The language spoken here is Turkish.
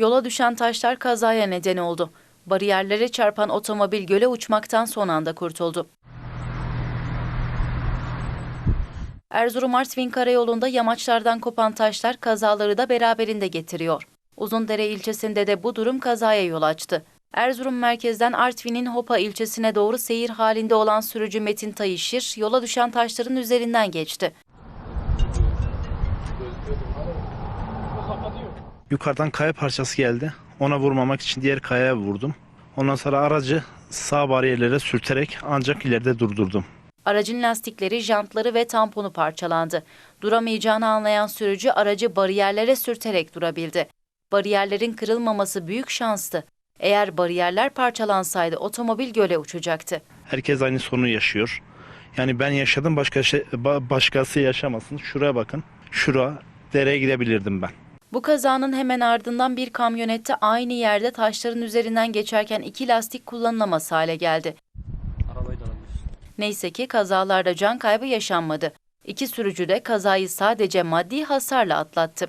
Yola düşen taşlar kazaya neden oldu. Bariyerlere çarpan otomobil göle uçmaktan son anda kurtuldu. Erzurum Artvin karayolunda yamaçlardan kopan taşlar kazaları da beraberinde getiriyor. Uzundere ilçesinde de bu durum kazaya yol açtı. Erzurum merkezden Artvin'in Hopa ilçesine doğru seyir halinde olan sürücü Metin Tayışır yola düşen taşların üzerinden geçti. Yukarıdan kaya parçası geldi. Ona vurmamak için diğer kayaya vurdum. Ondan sonra aracı sağ bariyerlere sürterek ancak ileride durdurdum. Aracın lastikleri, jantları ve tamponu parçalandı. Duramayacağını anlayan sürücü aracı bariyerlere sürterek durabildi. Bariyerlerin kırılmaması büyük şanstı. Eğer bariyerler parçalansaydı otomobil göle uçacaktı. Herkes aynı sorunu yaşıyor. Yani ben yaşadım başka şey, ba- başkası yaşamasın. Şuraya bakın. Şura dereye gidebilirdim ben. Bu kazanın hemen ardından bir kamyonette aynı yerde taşların üzerinden geçerken iki lastik kullanılamaz hale geldi. Neyse ki kazalarda can kaybı yaşanmadı. İki sürücü de kazayı sadece maddi hasarla atlattı.